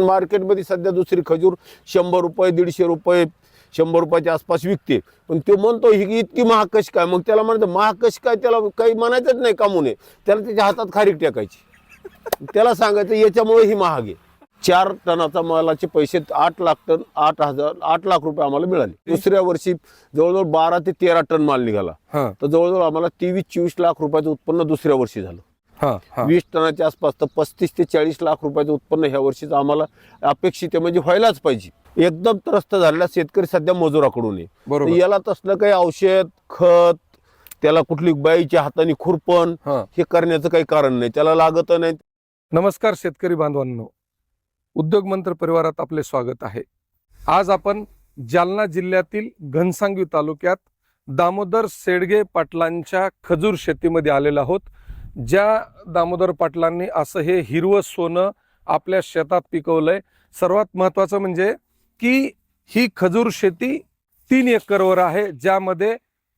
कारण मार्केटमध्ये सध्या दुसरी खजूर शंभर रुपये दीडशे रुपये शंभर रुपयाच्या आसपास विकते. पण तो म्हणतो ही इतकी महाग कशी काय? मग त्याला म्हणतं महाग कशी काय? त्याला काही म्हणायचंच नाही कामू नये त्याला त्याच्या हातात खारीक टाकायची. त्याला सांगायचं याच्यामुळे ही महाग आहे. चार टनाचा मालाचे पैसे आठ लाख टन आठ हजार आठ लाख रुपये आम्हाला मिळाले. दुसऱ्या वर्षी जवळजवळ बारा ते तेरा टन माल निघाला. हा. तर जवळजवळ आम्हाला तेवीस चोवीस लाख रुपयाचं उत्पन्न दुसऱ्या वर्षी झालं. वीस टनाच्या आसपास तर पस्तीस ते चाळीस लाख रुपयाचं उत्पन्न ह्या वर्षीचं आम्हाला अपेक्षित आहे म्हणजे व्हायलाच पाहिजे. एकदम त्रस्त झालेला शेतकरी सध्या मजुराकडून आहे. याला तसलं काही औषध खत त्याला कुठली बाईच्या हाताने खुरपण हा. हे करण्याचं काही कारण नाही. त्याला लागत नाही. नमस्कार शेतकरी बांधवांनो. उद्योग मंत्र परिवारात आपले स्वागत आहे. आज आपण जालना जिल्ह्यातील घनसांगवी तालुक्यात दामोदर सेडगे पाटलांच्या खजूर शेतीमध्ये आलेलो आहोत. ज्या दामोदर पाटलांनी असं हे हिरवं सोनं आपल्या शेतात पिकवलंय सर्वात महत्वाचं म्हणजे की ही खजूर शेती तीन एकरवर आहे ज्यामध्ये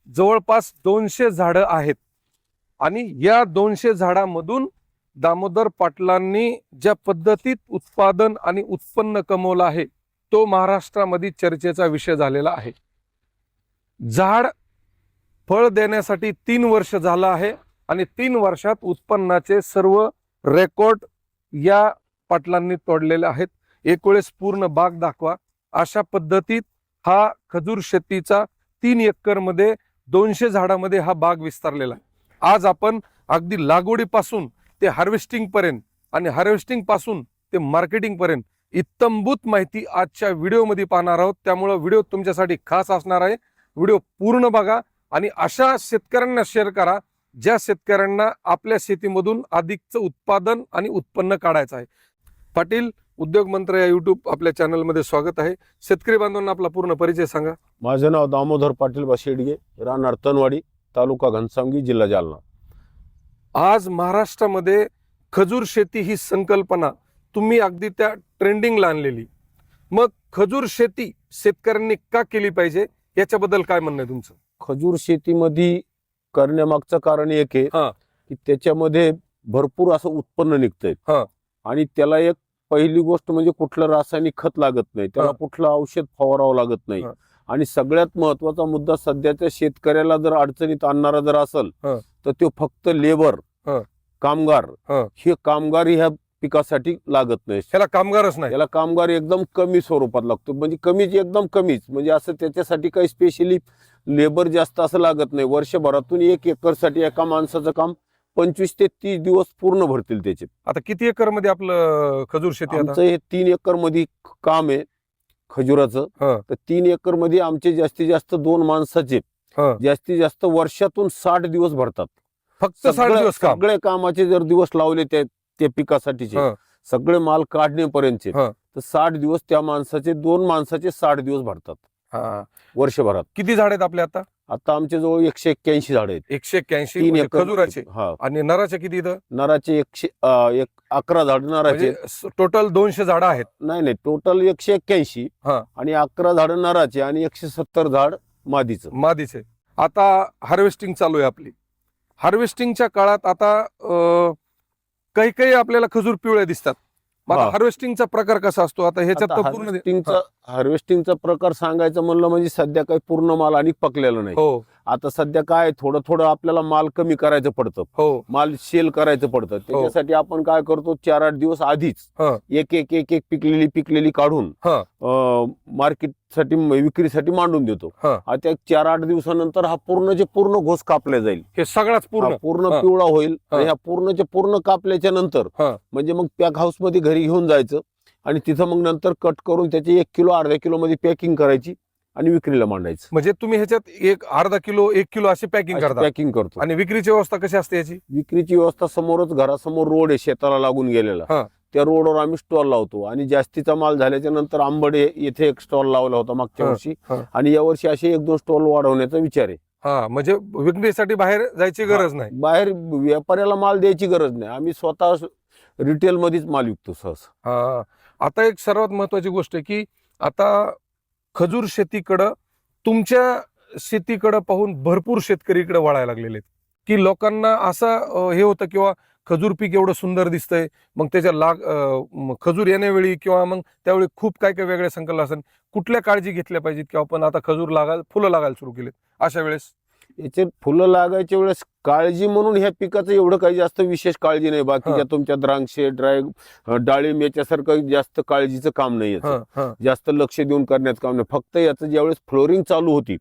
जवळपास दोनशे झाडं आहेत. आणि या दोनशे झाडामधून दामोदर पाटलांनी ज्या पद्धतीत उत्पादन आणि उत्पन्न कमवलं आहे तो महाराष्ट्रामध्ये चर्चेचा विषय झालेला आहे. झाड फळ देण्यासाठी तीन वर्ष झालं आहे आणि तीन वर्षात उत्पन्नाचे सर्व रेकॉर्ड या पाटलांनी तोडलेले आहेत. एक वेळेस पूर्ण बाग दाखवा. अशा पद्धतीत हा खजूर शेतीचा तीन एकरमध्ये दोनशे झाडामध्ये हा बाग विस्तारलेला आहे. आज आपण अगदी लागवडीपासून ते हार्वेस्टिंग पर्यंत आणि हार्वेस्टिंगपासून ते मार्केटिंग पर्यंत इत्तंभूत माहिती आजच्या व्हिडिओमध्ये पाहणार आहोत. त्यामुळं व्हिडिओ तुमच्यासाठी खास असणार आहे. व्हिडिओ पूर्ण बघा आणि अशा शेतकऱ्यांना शेअर करा. ज्या शेतकऱ्यांना आपल्या शेतीमधून अधिकचं उत्पादन आणि उत्पन्न काढायचं आहे. पाटील उद्योग मंत्र या युट्यूब आपल्या चॅनलमध्ये स्वागत आहे. शेतकरी बांधवांना आपला पूर्ण परिचय सांगा. माझं नाव दामोदर पाटील शेडगे राहणार तनवाडी तालुका घनसावंगी जिल्हा जालना. आज महाराष्ट्रामध्ये खजूर शेती ही संकल्पना तुम्ही अगदी त्या ट्रेंडिंगला आणलेली. मग खजूर शेती शेतकऱ्यांनी का केली पाहिजे? याच्याबद्दल काय म्हणणं आहे तुमचं? खजूर शेतीमध्ये करण्यामागचं कारण एक आहे. की त्याच्यामध्ये भरपूर असं उत्पन्न निघतंय हा. आणि त्याला एक पहिली गोष्ट म्हणजे कुठलं रासायनिक खत लागत नाही त्याला. कुठलं औषध फवारावं लागत नाही. आणि सगळ्यात महत्त्वाचा मुद्दा सध्याच्या शेतकऱ्याला जर अडचणीत आणणारा जर असेल. तर तो फक्त लेबर. कामगार हा. कामगार ह्या पिकासाठी लागत नाही ह्याला कामगारच नाही याला कामगार एकदम कमी स्वरूपात लागतो म्हणजे कमीच एकदम कमीच म्हणजे असं त्याच्यासाठी काही स्पेशली लेबर जास्त असं लागत नाही वर्षभरातून एक एकरसाठी एका माणसाचं काम पंचवीस ते तीस दिवस पूर्ण भरतील त्याचे आता किती एकरमध्ये आपलं खजूर शेती आमचं हे तीन एकरमध्ये काम आहे खजुराचं हा. तर तीन एकरमध्ये आमचे जास्तीत जास्त दोन माणसाचे हा. जास्तीत जास्त वर्षातून साठ दिवस भरतात फक्त साठ सगळे- दिवस काम सगळे कामाचे जर दिवस लावले त्या त्या पिकासाठीचे हा. सगळे माल काढण्यापर्यंतचे हा. तर साठ दिवस त्या माणसाचे दोन माणसाचे साठ दिवस भरतात हा. वर्षभरात. किती झाड आहेत आपले आता? आता आमच्या जवळ एकशे एक्क्याऐंशी झाड आहेत. एकशे एक्क्याऐंशी म्हणजे एकर खजुराचे. हा. आणि नराचे किती इथं? नराचे एकशे अं, एक अकरा झाड नराचे म्हणजे टोटल दोनशे झाडं आहेत. नाही नाही टोटल एकशे एक्क्याऐंशी हा. आणि अकरा झाड नराचे आणि एकशे सत्तर झाड मादीचं. मादीचे. आता हार्वेस्टिंग चालू आहे आपली. हार्वेस्टिंगच्या काळात आता अं, काही काही आपल्याला खजूर पिवळे दिसतात. हा. हार्वेस्टिंगचा प्रकार कसा असतो? आता ह्याच्यात तर पूर्ण हार्वेस्टिंगचा हार्वेस्टिंगचा प्रकार सांगायचं म्हणलं म्हणजे सध्या काही पूर्ण माल आणि पकलेला नाही. हो. आता सध्या काय थोडं थोडं आपल्याला माल कमी करायचं पडतं हो माल सेल करायचं पडतं त्याच्यासाठी आपण काय करतो चार आठ दिवस आधीच हा. एक एक एक एक पिकलेली पिकलेली काढून हा. मार्केटसाठी विक्रीसाठी मांडून देतो हा. आता चार आठ दिवसानंतर हा पूर्णचे पूर्ण घोस कापला जाईल हे सगळाच पूर्ण हा पूर्ण हा. पिवळा होईल हा. आणि ह्या पूर्णचे पूर्ण कापल्याच्या नंतर हा. म्हणजे मग पॅक हाऊसमध्ये घरी घेऊन जायचं आणि तिथं मग नंतर कट करून त्याची एक किलो अर्ध्या किलो मध्ये पॅकिंग करायची आणि विक्रीला मांडायचं. म्हणजे तुम्ही ह्याच्यात एक अर्धा किलो एक किलो अशी पॅकिंग करता. पॅकिंग करतो. आणि विक्रीची व्यवस्था कशी असते याची? विक्रीची व्यवस्था समोरच घरासमोर रोड आहे शेताला लागून गेलेला. हा. त्या रोडवर आम्ही स्टॉल लावतो. आणि जास्तीचा माल झाल्याच्यानंतर आंबडे येथे एक स्टॉल लावला होता मागच्या हा, वर्षी. हा. आणि यावर्षी असे एक दोन स्टॉल वाढवण्याचा विचार आहे. हा म्हणजे विक्रीसाठी बाहेर जायची गरज नाही. बाहेर व्यापाऱ्याला माल द्यायची गरज नाही. आम्ही स्वतः रिटेल मध्येच माल विकतो सहसा. हा. आता एक सर्वात महत्वाची गोष्ट आहे की आता खजूर शेतीकडं तुमच्या शेतीकडं पाहून भरपूर शेतकरीकडे वळायला लागलेले आहेत. की लोकांना असं हे होतं किंवा खजूर पीक एवढं सुंदर दिसतंय मग त्याच्या लाग खजूर येण्यावेळी किंवा मग त्यावेळी खूप काय काय वेगळे संकल्प असेल कुठल्या काळजी घेतल्या पाहिजेत किंवा आपण आता खजूर लागायला फुलं लागायला सुरू केलेत अशा वेळेस? याचे फुलं लागायच्या वेळेस काळजी म्हणून ह्या पिकाचं एवढं काही जास्त विशेष काळजी नाही बाकीच्या. तुमच्या द्राक्षे ड्राय डाळिंब याच्यासारखं जास्त काळजीचं काम नाही याचं. जास्त लक्ष देऊन करण्याचं काम नाही फक्त याचं ज्यावेळेस फ्लोरिंग चालू होती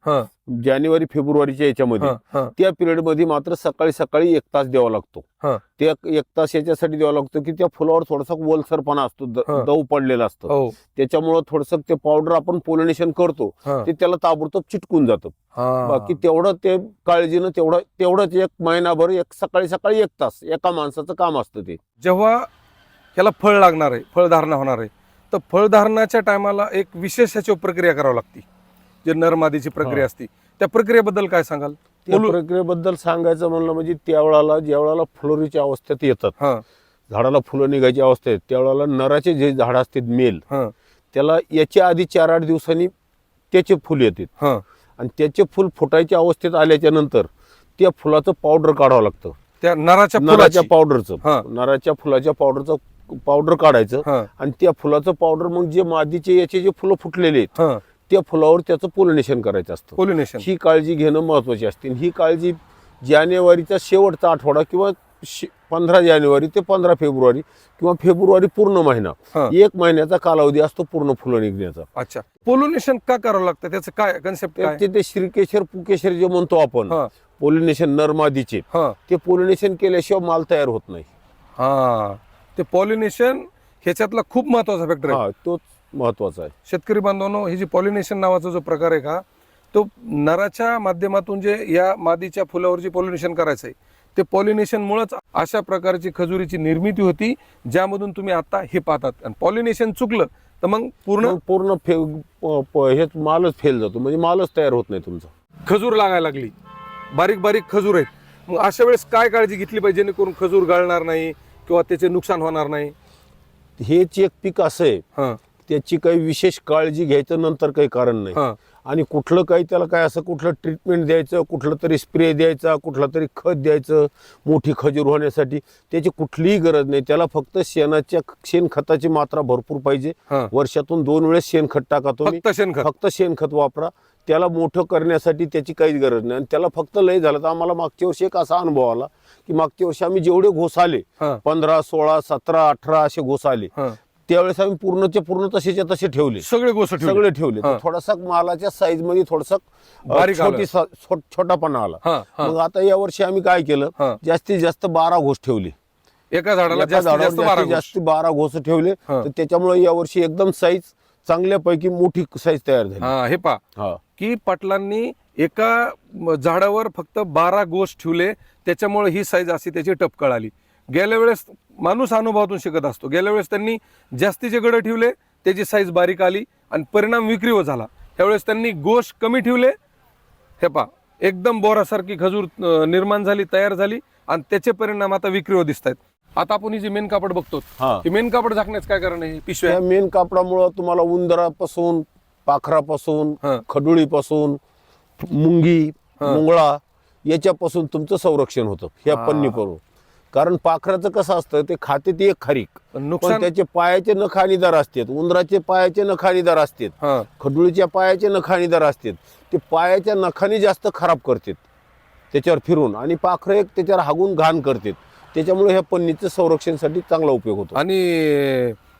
जानेवारी फेब्रुवारीच्या याच्यामध्ये. त्या पिरियडमध्ये मात्र सकाळी सकाळी एक तास द्यावा लागतो हा. ते एक तास याच्यासाठी द्यावा लागतो की त्या फुलावर थोडासा ओलसरपणा असतो. दव पडलेला असतो हो त्याच्यामुळं थोडस ते पावडर आपण पोलिनेशन करतो ते त्याला ताबडतोब चिटकून जातं. बाकी तेवढं ते काळजीनं तेवढं तेवढंच एक महिनाभर एक सकाळी सकाळी एक तास एका माणसाचं काम असतं ते जेव्हा याला फळ लागणार आहे फळधारणा होणार आहे तर फळधारणाच्या टायमाला एक विशेष ह्याची प्रक्रिया करावी लागते जे नरमादीची प्रक्रिया. असते त्या प्रक्रियेबद्दल काय सांगाल? त्या प्रक्रियेबद्दल सांगायचं म्हणलं म्हणजे त्यावेळेला ज्या वेळेला फ्लोरीच्या अवस्थेत येतात हा. झाडाला फुलं निघायची अवस्था आहे त्यावेळेला नराचे जे झाड असतात मेल हा. त्याला याच्या आधी चार आठ दिवसांनी त्याचे फुल येतात. हा. आणि त्याचे फुल फुटायच्या अवस्थेत आल्याच्यानंतर त्या फुलाचं पावडर काढावं लागतं. त्या नराच्या नराच्या हा. पावडरचं. नराच्या फुलाच्या पावडरचं पावडर काढायचं आणि त्या फुलाचं पावडर मग जे मादीचे याचे जे फुलं फुटलेले आहेत हा. त्या फुलावर त्याचं पोलिनेशन करायचं असतं. पोलिनेशन ही काळजी घेणं महत्वाची असते. आणि ही काळजी जानेवारीचा शेवटचा आठवडा किंवा पंधरा जानेवारी ते पंधरा फेब्रुवारी किंवा फेब्रुवारी पूर्ण महिना. एक महिन्याचा कालावधी असतो पूर्ण फुलं निघण्याचा. अच्छा. पोलिनेशन का करावं लागतं? त्याचं काय कन्सेप्ट ते ते श्रीकेशर पुकेशर जे म्हणतो आपण पोलिनेशन नरमादीचे ते पोलिनेशन केल्याशिवाय माल तयार होत नाही. हा. ते पॉलिनेशन ह्याच्यातला खूप महत्त्वाचा फॅक्टर आहे. तोच महत्त्वाचा आहे. शेतकरी बांधवांनो हे जे पॉलिनेशन नावाचा जो प्रकार आहे का तो नराच्या माध्यमातून जे या मादीच्या फुलावर जे पॉलिनेशन करायचं आहे ते पॉलिनेशन मुळेच अशा प्रकारची खजुरीची निर्मिती होती ज्यामधून तुम्ही आता हे पाहतात. आणि पॉलिनेशन चुकलं तर मग पूर्ण पूर्ण फे प- प- हेच मालच फेल जातो म्हणजे मालच तयार होत नाही तुमचा. खजूर लागायला लागली. बारीक बारीक खजूर आहेत. मग अशा वेळेस काय काळजी घेतली पाहिजे जेणेकरून खजूर गळणार नाही किंवा त्याचे नुकसान होणार नाही? हेच एक पीक असं आहे. हा. त्याची काही विशेष काळजी घ्यायचं नंतर काही कारण नाही. आणि कुठलं काही त्याला काय असं कुठलं ट्रीटमेंट द्यायचं कुठलं तरी स्प्रे द्यायचा कुठलं तरी खत द्यायचं मोठी खजूर होण्यासाठी त्याची कुठलीही गरज नाही. त्याला फक्त शेणाच्या शेणखताची मात्रा भरपूर पाहिजे. वर्षातून दोन वेळेस शेणखत टाका तुम्ही. फक्त शेणखत. वापरा. त्याला मोठं करण्यासाठी त्याची काहीच गरज नाही. आणि त्याला फक्त लय झालं तर आम्हाला मागच्या वर्षी एक असा अनुभव आला की मागच्या वर्षी आम्ही जेवढे घोस आले पंधरा सोळा सतरा अठरा असे घोस आले त्यावेळेस आम्ही पूर्णचे पूर्ण तसेच्या तसे ठेवले. सगळे गोष्ट ठेवले. सगळे ठेवले. तर थोडासा मालाच्या साईजमध्ये थोडासा बारीक आलं. छोटी सा- छो- छोटापणा आला. हा हा. मग आता या वर्षी आम्ही काय केलं? जास्तीत जास्त बारा घोस ठेवले. एका झाडाला एका जास्तीत झाडावर जास्त बारा जास्तीत जास्त बारा घोस ठेवले. हा. तर त्याच्यामुळे या वर्षी एकदम साईज चांगल्यापैकी मोठी साईज तयार झाली. हा हे पा हा. की पाटलांनी एका म, झाडावर फक्त बारा गोष्ट ठेवले. त्याच्यामुळे ही साईज अशी त्याची टपकळ आली. गेल्या वेळेस माणूस अनुभवातून शिकत असतो. गेल्या वेळेस त्यांनी जास्तीचे गड ठेवले त्याची साईज बारीक आली आणि परिणाम विक्रीवर झाला. त्यावेळेस त्यांनी गोश कमी ठेवले. हे पा एकदम बोरासारखी खजूर निर्माण झाली तयार झाली आणि त्याचे परिणाम आता विक्रीवर दिसत आहेत आता आपण ही जी मेन कापड बघतो हा. मेन कापड झाकण्याचं काय कारण आहे? पिशव्या? मेन कापडामुळं तुम्हाला उंदरापासून पाखरापासून. खडुळीपासून मुंगी. मुंगळा याच्यापासून तुमचं संरक्षण होतं. ह्या हा. पन्नीपासून कारण पाखराचं कसं असतं ते खाते ती एक खारीक. नुकसान त्याचे पायाचे नखाणीदार असतात. उंदराचे पायाचे नखाणीदार असतात. हा. खडुळीच्या पायाचे नखाणीदार असतात. ते पायाच्या नखानी जास्त खराब करतात. त्याच्यावर फिरून. आणि पाखरं एक त्याच्यावर हागून घाण करतात. त्याच्यामुळे ह्या पन्नीचं संरक्षणसाठी चांगला उपयोग होतो. आणि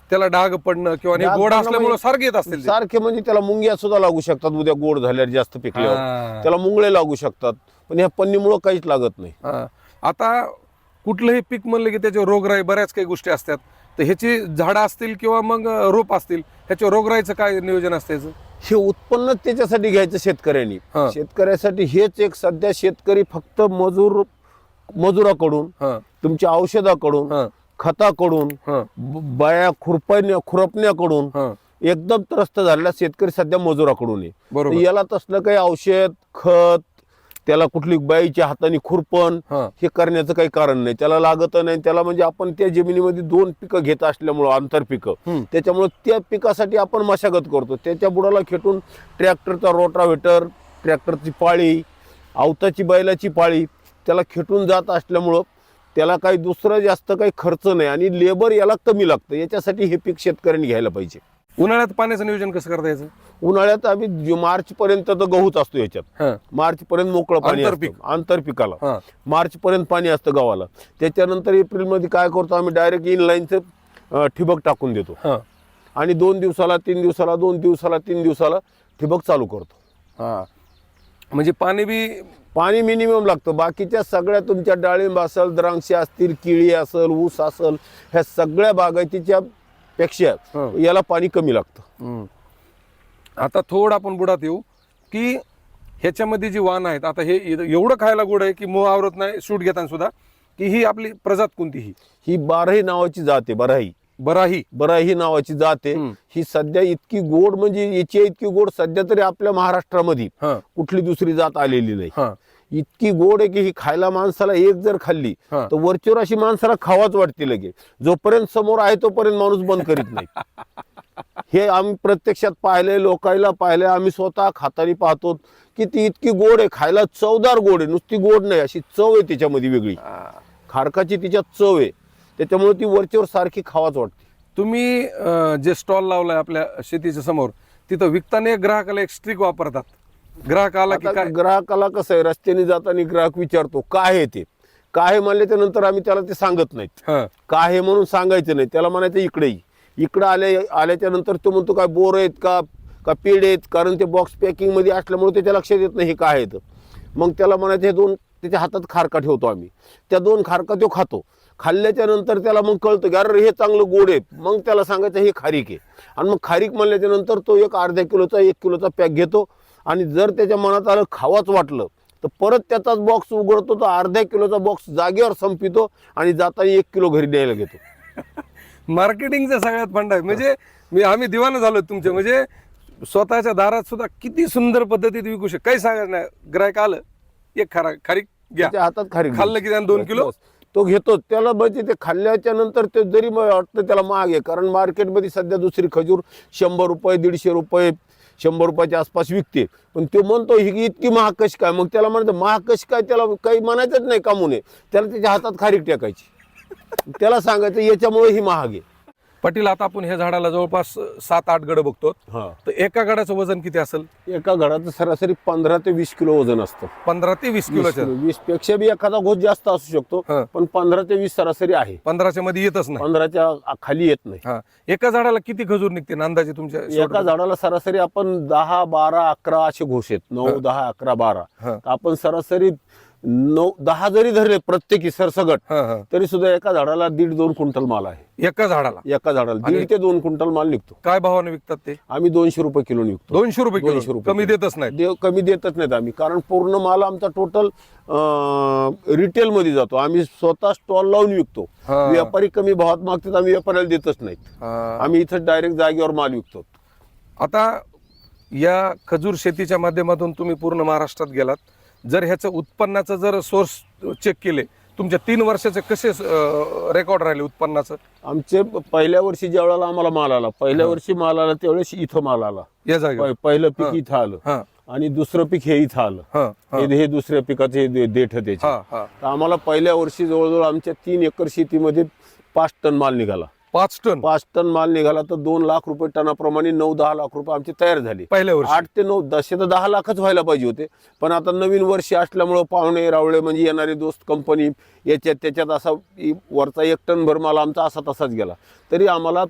त्याला डाग पडणं किंवा डाग गोड पडणं असल्यामुळे म्हणजे- सारखे येत असतील ते. सारखे म्हणजे त्याला मुंग्या सुद्धा लागू शकतात. उद्या गोड झाल्यावर जास्त पिकल्यावर. हा. त्याला मुंगळे लागू शकतात. पण ह्या पन्नीमुळं काहीच लागत नाही. हा. आता कुठलंही पीक म्हणलं की त्याचे रोगराई बऱ्याच काही गोष्टी असतात. तर ह्याची झाडं असतील किंवा मग रोप असतील ह्याच्या रोगराईचं काय नियोजन असतं? हे उत्पन्न त्याच्यासाठी घ्यायचं शेतकऱ्यांनी. शेतकऱ्यासाठी हेच एक सध्या शेतकरी फक्त मजूर मजुराकडून हा, तुमच्या औषधाकडून हा, खताकडून हा, बाया खुरपण्या खुरपण्याकडून हा. एकदम त्रस्त झालेला शेतकरी सध्या मजुराकडून आहे. याला तसलं काही औषध खत त्याला कुठली बाईच्या हाताने खुरपण हा. हे करण्याचं काही कारण नाही. त्याला लागत नाही. त्याला म्हणजे आपण त्या जमिनीमध्ये दोन पिकं घेत असल्यामुळं आंतर पिकं. हम्म. त्याच्यामुळे त्या पिकासाठी आपण मशागत करतो. त्याच्या बुडाला खेटून ट्रॅक्टरचा रोटावेटर ट्रॅक्टरची पाळी आवताची बैलाची पाळी त्याला खेटून जात असल्यामुळं त्याला काही दुसरं जास्त काही खर्च नाही आणि लेबर याला कमी लागतं. याच्यासाठी हे पीक शेतकऱ्यांनी घ्यायला पाहिजे. उन्हाळ्यात पाण्याचं नियोजन कसं करता यायचं? उन्हाळ्यात आम्ही मार्च पर्यंत तर गहूच असतो याच्यात. हा. मार्च पर्यंत मोकळं पाणी आंतरपीक. असतं. आंतरपिकाला. हा. मार्च पर्यंत पाणी असतं गावाला. त्याच्यानंतर एप्रिलमध्ये काय करतो आम्ही? डायरेक्ट इन लाईनचं ठिबक टाकून देतो. हा. आणि दोन दिवसाला तीन दिवसाला दोन दिवसाला तीन दिवसाला ठिबक चालू करतो. हा. म्हणजे पाणी बी पाणी मिनिमम लागतं. बाकीच्या सगळ्या तुमच्या डाळिंब असेल द्राक्षे असतील केळी असेल ऊस असेल ह्या सगळ्या बागायतीच्या पेक्षा हं. याला पाणी कमी लागतं. हम्म. आता थोडं आपण बुडात येऊ की ह्याच्यामध्ये जी वाण आहेत आता हे एवढं खायला गोड आहे की मोह आवरत नाही सूट घेताना सुद्धा की ही आपली प्रजात कोणतीही ही? बाराही नावाची जात आहे बराही. बराही. बराही नावाची जात आहे. हं. ही सध्या इतकी गोड म्हणजे याची इतकी गोड सध्या तरी आपल्या महाराष्ट्रामध्ये हा. कुठली दुसरी जात आलेली नाही. हा. इतकी गोड आहे की ही खायला माणसाला एक जर खाल्ली हा. तर वरचीवर अशी माणसाला खावाच वाटते लगे. जोपर्यंत समोर आहे तोपर्यंत माणूस बंद करीत नाही. हे आम्ही प्रत्यक्षात पाहिले लोकायला पाहिले आम्ही स्वतः खातानी पाहतो की ती इतकी गोड आहे खायला चवदार गोड आहे नुसती गोड नाही अशी चव आहे तिच्यामध्ये वेगळी. खारकाची तिच्यात चव आहे त्याच्यामुळे ती वरचीवर सारखी खावाच वाटते. तुम्ही अं, जे स्टॉल लावलाय आपल्या शेतीच्या समोर तिथं विकताना ग्राहकाला एक स्ट्रिक वापरतात. ग्राहक आला की आता काय? ग्राहकाला कसं आहे रस्त्याने जाताना ग्राहक विचारतो काय आहे ते? काय आहे? म्हणल्याच्या नंतर आम्ही त्याला ते सांगत नाहीत. हा. काय आहे? म्हणून सांगायचं नाही. त्याला म्हणायचं इकडे ये. इकडं आले आल्याच्यानंतर तो म्हणतो काय बोर आहेत का? का पेड आहेत? कारण ते बॉक्स पॅकिंगमध्ये असल्यामुळे त्याच्या लक्षात येत नाही हे काय आहेत मग त्याला म्हणायचं हे दोन त्याच्या हातात खारका ठेवतो आम्ही. त्या दोन खारका तो खातो. खाल्ल्याच्या नंतर त्याला मग कळतं की अरे हे चांगलं गोड आहे. मग त्याला सांगायचं हे खारीक आहे. आणि मग खारीक म्हणल्याच्या नंतर तो एक अर्ध्या किलोचा एक किलोचा पॅक घेतो. आणि जर त्याच्या मनात आलं खावाच वाटलं तर परत त्याचाच बॉक्स उघडतो तो अर्ध्या किलोचा बॉक्स जागेवर संपितो आणि जाताना एक किलो घरी द्यायला घेतो. मार्केटिंगचा सगळ्यात फंड आहे. म्हणजे मी आम्ही दिवानं झालो तुमचे म्हणजे स्वतःच्या दारात सुद्धा किती सुंदर पद्धतीत विकू शक काही सांगत नाही. ग्राहक आलं एक खरा खारीक घ्या. हातात खारीक खाल्लं की त्यानं दोन किलो? तो घेतो. त्याला म्हणजे ते खाल्ल्याच्या नंतर ते जरी वाटतं त्याला महाग आहे कारण मार्केटमध्ये सध्या दुसरी खजूर शंभर रुपये दीडशे रुपये शंभर रुपयाच्या आसपास विकते. पण तो म्हणतो ही इतकी महाग कशी काय? मग त्याला म्हणतं महाग कशी काय? त्याला काही म्हणायचंच नाही कामू नये त्याला त्याच्या हातात खारीक टाकायची. त्याला सांगायचं याच्यामुळे ही महाग आहे. पाटील आता आपण ह्या झाडाला जवळपास सात आठ गड बघतो. हा. तर एका गडाचं वजन किती असेल? एका घराचं सरासरी पंधरा ते वीस किलो वजन असतं. पंधरा ते वीस किलोचं. वीसपेक्षा बी एखादा घोष जास्त असू शकतो. पण पंधरा ते वीस सरासरी आहे. पंधराच्या मध्ये येतच नाही. पंधराच्या खाली येत नाही. हा. एका झाडाला किती खजूर निघते ना अंदाजे तुमच्या एका झाडाला सरासरी आपण दहा बारा अकरा असे घोष आहेत. हा. नऊ दहा अकरा बारा. हा. तर आपण सरासरी नऊ दहा जरी धरले प्रत्येकी सरसगट हा हा. तरी सुद्धा एका झाडाला दीड दोन क्विंटल माल आहे. एका झाडाला? एका झाडाला दीड ते दोन क्विंटल माल निघतो. काय भावाने विकतात ते? आम्ही दोनशे रुपये किलो निघतो. दोनशे रुपये दोनशे किलो रुपये कमी किलो. देतच नाही देव कमी देतच नाहीत आम्ही. कारण पूर्ण माल आमचा टोटल रिटेल मध्ये जातो. आम्ही स्वतः स्टॉल लावून विकतो. हा. व्यापारी कमी भावात मागतात आम्ही व्यापाऱ्याला देतच नाहीत. आम्ही इथं डायरेक्ट जागेवर माल विकतो. आता या खजूर शेतीच्या माध्यमातून तुम्ही पूर्ण महाराष्ट्रात गेलात. जर ह्याचं उत्पन्नाचं जर सोर्स चेक केले तुमच्या तीन वर्षाचे कसे रेकॉर्ड राहिले उत्पन्नाचं? आमचे पहिल्या वर्षी ज्या वेळेला आम्हाला माल आला पहिल्या वर्षी माल आला त्यावेळेस इथं माल आला. या पहिलं. पीक इथं आलं. आणि दुसरं पीक हे इथं आलं. हा दुसऱ्या पिकाचे दे- देठ त्याचे. हा हा. तर आम्हाला पहिल्या वर्षी जवळजवळ आमच्या तीन एकर शेतीमध्ये पाच टन माल निघाला. पाच टन. पाच टन माल निघाला तर दोन लाख रुपये टनाप्रमाणे नऊ दहा लाख रुपये आमचे तयार झाले. पहिल्या वर्षी. आठ ते नऊ दशे तर दहा लाखच व्हायला पाहिजे होते. पण आता नवीन वर्ष असल्यामुळं पाहुणे रावळे म्हणजे येणारे दोस्त कंपनी याच्यात त्याच्यात असा वरचा एक टन भर माल आमचा असा तसाच गेला. तरी आम्हाला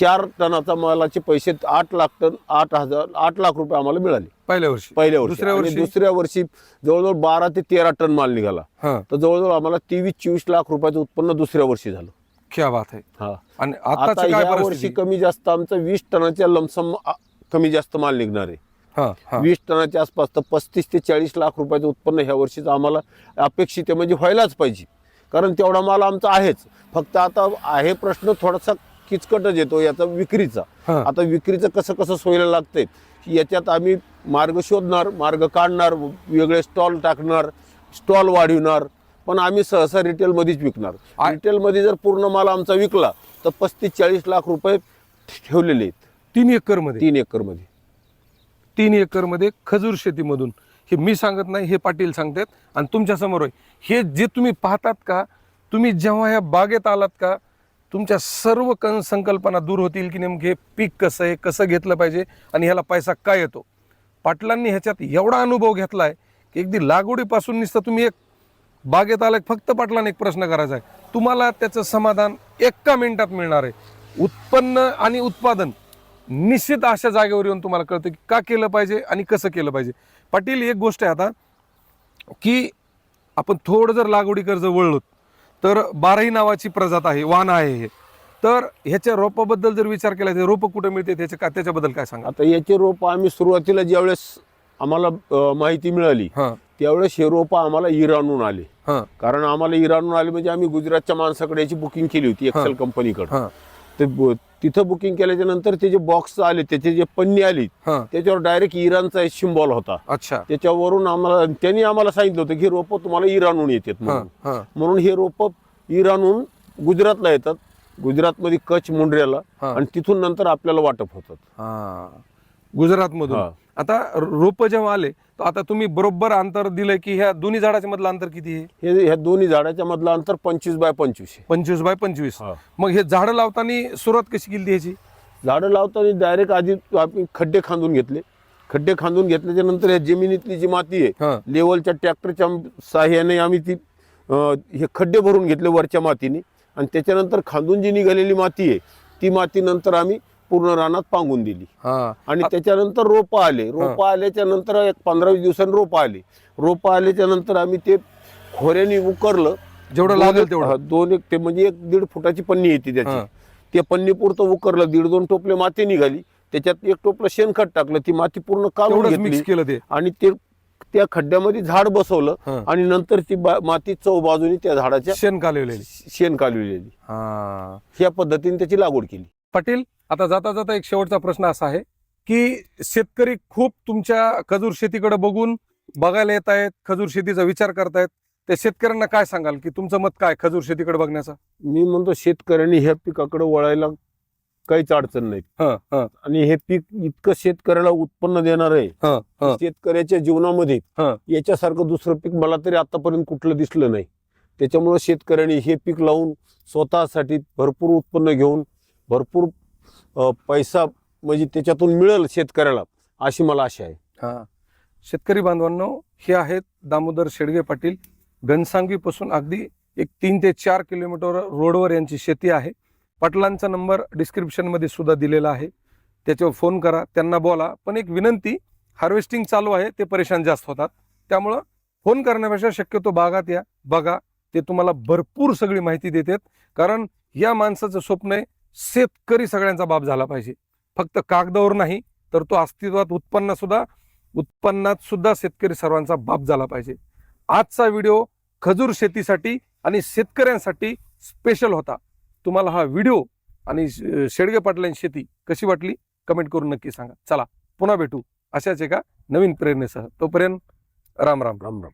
चार टनाचा मालाचे पैसे आठ लाख टन आठ हजार आठ लाख रुपये आम्हाला मिळाले. पहिल्या वर्षी. पहिल्या वर्षी. दुसऱ्या आणि वर्षी? दुसऱ्या वर्षी जवळजवळ बारा ते तेरा टन माल निघाला. हा. तर जवळजवळ आम्हाला तेवीस चोवीस लाख रुपयाचं उत्पन्न दुसऱ्या वर्षी झालं. क्या बात आहे. हा. आणि आता आताच काय या वर्षी परिस्थिती कमी जास्त आमचं वीस टनाच्या लमसम आ- कमी जास्त माल निघणार आहे. हा हा. वीस टनाच्या आसपास तर पस्तीस ते चाळीस लाख रुपयाचं उत्पन्न ह्या वर्षीचं आम्हाला अपेक्षित आहे म्हणजे व्हायलाच पाहिजे. कारण तेवढा माल आमचा आहेच. फक्त आता आहे प्रश्न थोडासा किचकटच येतो याचा विक्रीचा. हा. आता विक्रीचं कसं कसं सोयीला लागतंय याच्यात आम्ही मार्ग शोधणार मार्ग काढणार वेगळे स्टॉल टाकणार स्टॉल वाढविणार पण आम्ही सहसा रिटेलमध्येच विकणार. रिटेलमध्ये जर पूर्ण माल आमचा विकला तर पस्तीस चाळीस लाख रुपये ठेवलेले आहेत. तीन एकरमध्ये तीन एकरमध्ये. तीन एकरमध्ये खजूर शेतीमधून. हे मी सांगत नाही हे पाटील सांगतात. आणि तुमच्यासमोर आहे हे जे तुम्ही पाहतात का तुम्ही जेव्हा ह्या बागेत आलात का तुमच्या सर्व कन संकल्पना दूर होतील की नेमके हे पीक कसं आहे कसं घेतलं पाहिजे आणि ह्याला पैसा काय येतो? पाटलांनी ह्याच्यात एवढा अनुभव घेतलाय की अगदी लागवडीपासून नुसतं तुम्ही एक बागेत आलाय फक्त पाटलांना एक प्रश्न करायचा आहे. तुम्हाला त्याचं समाधान एका मिनिटात मिळणार आहे. उत्पन्न आणि उत्पादन निश्चित अशा जागेवर येऊन तुम्हाला कळतं की का केलं पाहिजे आणि कसं केलं पाहिजे. पाटील एक गोष्ट आहे आता की आपण थोडं जर लागवडीकर जर वळलो तर बाराही नावाची प्रजात आहे वाहन आहे हे. तर ह्याच्या रोपाबद्दल जर विचार केला तर रोपं कुठं मिळते त्याच्या का त्याच्याबद्दल काय सांगा आता याचे रोप आम्ही सुरुवातीला ज्यावेळेस आम्हाला माहिती मिळाली हां. त्यावेळेस हे रोप आम्हाला इराणहून आले. हां. कारण आम्हाला इराणहून आले म्हणजे आम्ही गुजरातच्या माणसाकडे याची बुकिंग केली होती एक्सेल कंपनीकडे हां. ते ब- तिथं बुकिंग केल्याच्यानंतर ते जे बॉक्स आले त्याचे जे पन्नी आली हां. त्याच्यावर डायरेक्ट इराणचा सिम्बॉल होता. अच्छा. त्याच्यावरून आम्हाला त्यांनी आम्हाला सांगितलं होतं की रोप तुम्हाला इराणहून येतात हां म्हणून. हां म्हणून हे रोप इराणहून गुजरातला येतात. गुजरातमध्ये कच्छ मुंड्र्याला हां. आणि तिथून नंतर आपल्याला वाटप होतात. हा. गुजरातमधून. हा. आता रोप जेव्हा आले तर आता तुम्ही बरोबर अंतर दिलंय की ह्या दोन्ही झाडाच्या मधलं अंतर किती आहे? हे ह्या दोन्ही झाडाच्या मधलं अंतर पंचवीस बाय पंचवीस आहे. पंचवीस बाय पंचवीस. हा. मग हे झाडं लावताना सुरुवात कशी केली ह्याची? झाडं लावताना डायरेक्ट आधी आम्ही खड्डे खांदून घेतले. खड्डे खांदून घेतल्याच्या नंतर या जमिनीतली जी माती आहे लेवलच्या ट्रॅक्टरच्या साह्याने आम्ही ती अं, हे खड्डे भरून घेतले वरच्या मातीने. आणि त्याच्यानंतर खांदून जी निघालेली माती आहे ती माती नंतर आम्ही पूर्ण रानात पांगून दिली. हा. आणि त्याच्यानंतर रोपं आले. रोपं आल्याच्यानंतर एक पंधरा वीस दिवसांनी रोपं आले. रोपं आल्याच्यानंतर आम्ही ते खोऱ्याने उकरलं. जेवढं लागेल तेवढं. हा, दोन एक ते म्हणजे एक दीड फुटाची पन्नी येते. त्याची. त्या पन्नी पुरतं उकरलं. दीड दोन टोपले माती निघाली. त्याच्यात एक टोपलं शेणखत टाकलं. ती माती पूर्ण काढून घेतली. ते. आणि ते त्या खड्ड्यामध्ये झाड बसवलं. आणि नंतर ती माती चौ बाजूनी त्या झाडाच्या शेण कालवलेली. शेण कालविलेली. हा. ह्या पद्धतीने त्याची लागवड केली. पाटील आता जाता जाता एक शेवटचा प्रश्न असा आहे की शेतकरी खूप तुमच्या खजूर शेतीकडे बघून बघायला येत आहेत खजूर शेतीचा विचार करतायत. त्या शेतकऱ्यांना काय सांगाल की तुमचं मत काय खजूर शेतीकडे बघण्याचा? मी म्हणतो शेतकऱ्यांनी ह्या पिकाकडे वळायला काहीच अडचण नाही. हं, आणि हे पीक इतकं शेतकऱ्याला उत्पन्न देणार आहे हं, हं. शेतकऱ्याच्या जीवनामध्ये हं. याच्यासारखं दुसरं पीक मला तरी आतापर्यंत कुठलं दिसलं नाही. त्याच्यामुळे शेतकऱ्यांनी हे पीक लावून स्वतःसाठी भरपूर उत्पन्न घेऊन भरपूर पैसा म्हणजे त्याच्यातून मिळेल शेतकऱ्याला अशी मला आशा आहे. हा. शेतकरी बांधवांनो हे आहेत दामोदर शेडगे पाटील. घनसांगवीपासून अगदी एक तीन ते चार किलोमीटर रोडवर यांची शेती आहे. पाटलांचा नंबर डिस्क्रिप्शनमध्ये सुद्धा दिलेला आहे. त्याच्यावर फोन करा त्यांना बोला. पण एक विनंती हार्वेस्टिंग चालू आहे ते परेशान जास्त होतात. त्यामुळं फोन करण्यापेक्षा शक्यतो बागात या. बघा ते तुम्हाला भरपूर सगळी माहिती देतात. कारण या माणसाचं स्वप्न आहे शेतकरी सगळ्यांचा बाप झाला पाहिजे. फक्त कागदावर नाही तर तो अस्तित्वात उत्पन्न सुद्धा उत्पन्नात सुद्धा शेतकरी सर्वांचा बाप झाला पाहिजे. आजचा व्हिडिओ खजूर शेतीसाठी आणि शेतकऱ्यांसाठी स्पेशल होता. तुम्हाला हा व्हिडिओ आणि शेडगे पाटलांची शेती कशी वाटली? कमेंट करून नक्की सांगा. चला पुन्हा भेटू. अशाच एका नवीन प्रेरणेसह. तोपर्यंत राम राम. राम राम.